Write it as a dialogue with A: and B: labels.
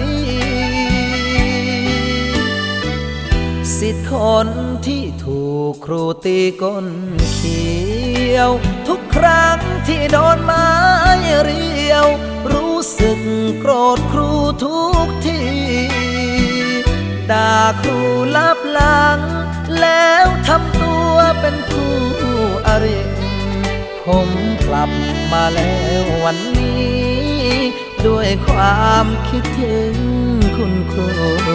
A: ี สิทธิ์คนที่ถูกครูตีก้นเขียว ทุกครั้งที่โดนไม้เรียว รู้สึกโกรธครูทุกทีด่าครูลับหลัง แล้วทำตัวเป็นคู่อริผมกลับมาแล้ววันนี้ ด้วยความคิดถึงคุณครู